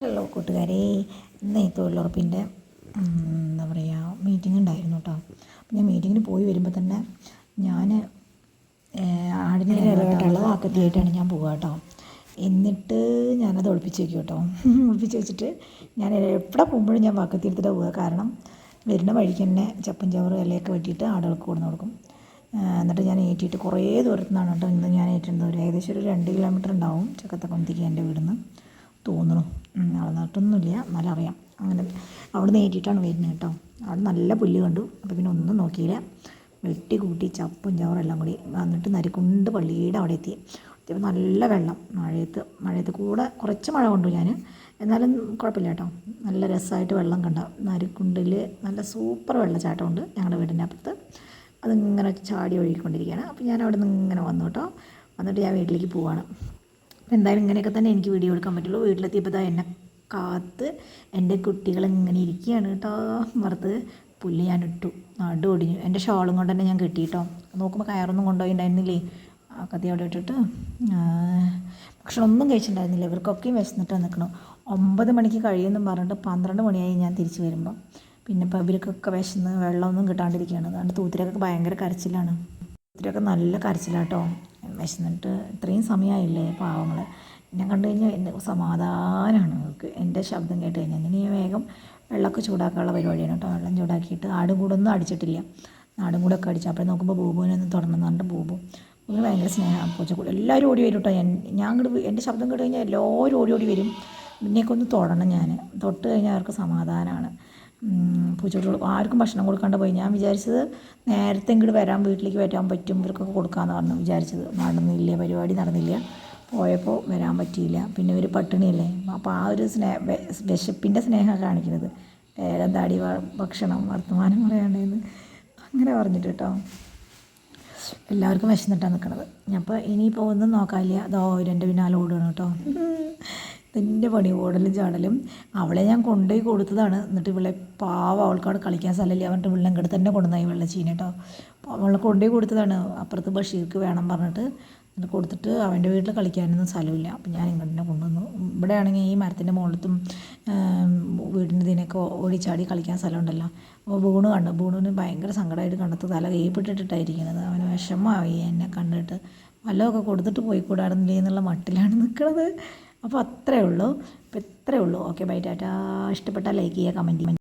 Hello കൂട്ടുകാരെ ഇന്ന് ഈ തൊഴിലുറപ്പിന്റെ എന്താ പറയുക മീറ്റിംഗ് ഉണ്ടായിരുന്നു കേട്ടോ. അപ്പം ഞാൻ മീറ്റിങ്ങിന് പോയി വരുമ്പോൾ തന്നെ ഞാൻ ആടിനെ ഇറക്കാനുള്ള ആക്കത്തിയായിട്ടാണ് ഞാൻ പോവുക കേട്ടോ. എന്നിട്ട് ഞാനത് ഒളിപ്പിച്ച് വയ്ക്കും കേട്ടോ. ഒളിപ്പിച്ച് വെച്ചിട്ട് ഞാൻ എവിടെ പോകുമ്പോഴും ഞാൻ വാക്കത്തി എടുത്തിട്ട് പോവുക കാരണം വരുന്ന വഴിക്ക് തന്നെ ചപ്പും ചവറ് ഇലയൊക്കെ വെട്ടിയിട്ട് ആടുകൾക്ക് കൊടുന്ന് കൊടുക്കും. എന്നിട്ട് ഞാൻ ഏറ്റിയിട്ട് കുറേ ദൂരത്തു നിന്നാണ് കേട്ടോ ഇന്ന് ഞാൻ ഏറ്റിരുന്നത് ഒരു ഏകദേശം ഒരു രണ്ട് കിലോമീറ്റർ ഉണ്ടാവും ചക്കത്തക്കൊന്തിക്ക് എന്റെ വീടിന്ന്. തോന്നുന്നു. അളന്നിട്ടൊന്നുമില്ല എന്നാലും അറിയാം. അങ്ങനെ അവിടെ ഏറ്റിയിട്ടാണ് വരുന്നത് കേട്ടോ. അവിടെ നല്ല പുല്ല് കണ്ടു. അപ്പോൾ പിന്നെ ഒന്നും നോക്കിയില്ല. വെട്ടി കൂട്ടി ചപ്പും ചവറും എല്ലാം കൂടി വന്നിട്ട് നരിക്കുണ്ട് പള്ളിയുടെ അവിടെ എത്തി. എത്തിയപ്പോൾ നല്ല വെള്ളം. മഴയത്ത് മഴയത്ത് കൂടെ കുറച്ച് മഴ കൊണ്ടു ഞാൻ എന്നാലും കുഴപ്പമില്ല കേട്ടോ. നല്ല രസമായിട്ട് വെള്ളം കണ്ട. നരിക്കുണ്ടിൽ നല്ല സൂപ്പർ വെള്ളച്ചാട്ടമുണ്ട് ഞങ്ങളുടെ വീടിന്റെ അപ്പുറത്ത്. അതിങ്ങനെ ചാടി ഒഴുകിക്കൊണ്ടിരിക്കുകയാണ്. അപ്പോൾ ഞാൻ അവിടെ നിന്ന് ഇങ്ങനെ വന്നു കേട്ടോ. വന്നിട്ട് ഞാൻ വീട്ടിലേക്ക് പോവാണ്. അപ്പോൾ എന്തായാലും ഇങ്ങനെയൊക്കെ തന്നെ എനിക്ക് വീഡിയോ എടുക്കാൻ പറ്റുള്ളൂ. വീട്ടിലെത്തിയപ്പോൾ ഇതാ എന്നെ കാത്ത് എന്റെ കുട്ടികൾ ഇങ്ങനെ ഇരിക്കുകയാണ് കേട്ടോ. വറുത്ത് പുല്ല് ഞാൻ ഇട്ടു. നടു ഒടിഞ്ഞു. എന്റെ ഷോളും കൊണ്ട് തന്നെ ഞാൻ കെട്ടി കേട്ടോ നോക്കുമ്പോൾ കയറൊന്നും കൊണ്ടുപോയിണ്ടായിരുന്നില്ലേ? ആ കത്തി അവിടെ ഇട്ടിട്ട് ഭക്ഷണം ഒന്നും കഴിച്ചിട്ടുണ്ടായിരുന്നില്ല. ഇവർക്കൊക്കെയും വിശന്നിട്ടാണ് നിൽക്കണം ഒമ്പത് മണിക്ക് കഴിയുമെന്നും പറഞ്ഞിട്ട് പന്ത്രണ്ട് മണിയായി ഞാൻ തിരിച്ച് വരുമ്പോൾ പിന്നെ ഇപ്പോൾ ഇവർക്കൊക്കെ വിശന്ന് വെള്ളമൊന്നും കിട്ടാണ്ടിരിക്കുകയാണ്. അതുകൊണ്ട് തൂത്തിരൊക്കെ ഭയങ്കര കരച്ചിലാണ്. തൂത്തിരൊക്കെ നല്ല കരച്ചിലാട്ടോ. വിശന്നിട്ട് ഇത്രയും സമയമായില്ലേ പാവങ്ങൾ എന്നെ കണ്ടു കഴിഞ്ഞാൽ എന്റെ സമാധാനമാണ് അവർക്ക് എന്റെ ശബ്ദം കേട്ട് കഴിഞ്ഞാൽ ഇനി വേഗം വെള്ളമൊക്കെ ചൂടാക്കാനുള്ള പരിപാടിയാണ് കേട്ടോ. വെള്ളം ചൂടാക്കിയിട്ട് ആടും കൂടൊന്നും അടിച്ചിട്ടില്ല. നാടും കൂടെ ഒക്കെ അടിച്ചു. അപ്പോൾ നോക്കുമ്പോൾ ബൂബുവിനെ ഒന്ന് തുറന്നു പറഞ്ഞിട്ട് ബൂബു. ബൂബിന് ഭയങ്കര സ്നേഹമാണ് പൂച്ചക്കൂട് എല്ലാവരും ഓടി വരും കേട്ടോ ഞാൻ ഞാൻ അങ്ങോട്ട് എന്റെ ശബ്ദം കേട്ട് കഴിഞ്ഞാൽ എല്ലാവരും ഓടി ഓടി വരും. പിന്നെയൊക്കെ ഒന്ന് തൊടണം ഞാൻ തൊട്ട് കഴിഞ്ഞാൽ അവർക്ക് സമാധാനമാണ് പൂച്ചക്കുട്ടികൾ ആർക്കും ഭക്ഷണം കൊടുക്കാണ്ട് പോയി. ഞാൻ വിചാരിച്ചത് നേരത്തെ ഇങ്ങോട്ട് വരാൻ വീട്ടിലേക്ക് വരാൻ പറ്റും ഇവർക്കൊക്കെ കൊടുക്കാമെന്ന് പറഞ്ഞു വിചാരിച്ചത്. നടന്നില്ല പരിപാടി നടന്നില്ല. പോയപ്പോൾ വരാൻ പറ്റിയില്ല. പിന്നെ ഒരു പട്ടിണിയല്ലേ? അപ്പോൾ ആ ഒരു സ്നേഹ വിശപ്പിന്റെ സ്നേഹമാണ് കാണിക്കുന്നത് വേഗം താടി ഭക്ഷണം വർത്തമാനം പറയാണ്ടെന്ന്. അങ്ങനെ പറഞ്ഞിട്ട് കേട്ടോ എല്ലാവർക്കും വിശന്നിട്ടാണ് നിൽക്കണത് അപ്പോൾ ഇനിയിപ്പോൾ ഒന്നും നോക്കാനില്ല. അതോ രണ്ട് പിന്നാലെ ഓടുകയാണ് കേട്ടോ ഇതിന്റെ പണി ഓടലും ചാടലും. അവളെ ഞാൻ കൊണ്ടുപോയി കൊടുത്തതാണ്. എന്നിട്ട് ഇവളെ പാവം അവൾക്കവിടെ കളിക്കാൻ സ്ഥലമില്ല. പറഞ്ഞിട്ട് വെള്ളം ഇങ്ങോട്ട് തന്നെ കൊണ്ടുവന്നായി വെള്ളച്ചീന കേട്ടോ അവളെ കൊണ്ടുപോയി കൊടുത്തതാണ്. അപ്പുറത്ത് ബഷീർക്ക് വേണം പറഞ്ഞിട്ട്. എന്നിട്ട് കൊടുത്തിട്ട് അവന്റെ വീട്ടിൽ കളിക്കാനൊന്നും സ്ഥലമില്ല. അപ്പം ഞാൻ ഇങ്ങോട്ട് തന്നെ കൊണ്ടുവന്നു. ഇവിടെ ആണെങ്കിൽ ഈ മരത്തിന്റെ മുകളിലത്തും വീടിന്റെ ഇതിനൊക്കെ ഓടിച്ചാടി കളിക്കാൻ സ്ഥലമുണ്ടല്ലോ. അപ്പോൾ ബൂണ് കണ്ടു. ബൂണിന് ഭയങ്കര സങ്കടമായിട്ട് കണ്ടത്ത് തല കൈപ്പിട്ടിട്ടായിരിക്കുന്നത് അവന് വിഷമമായി എന്നെ കണ്ടിട്ട്. വല്ലതൊക്കെ കൊടുത്തിട്ട് പോയിക്കൂടായിരുന്നില്ലേ എന്നുള്ള മട്ടിലാണ് നിൽക്കുന്നത് അപ്പോൾ അത്രയേ ഉള്ളൂ. അപ്പോൾ ഇത്രയേ ഉള്ളൂ. ഓക്കെ ബൈ ടാറ്റാ ഇഷ്ടപ്പെട്ടാൽ ലൈക്ക് ചെയ്യുക കമന്റ് ചെയ്യുക.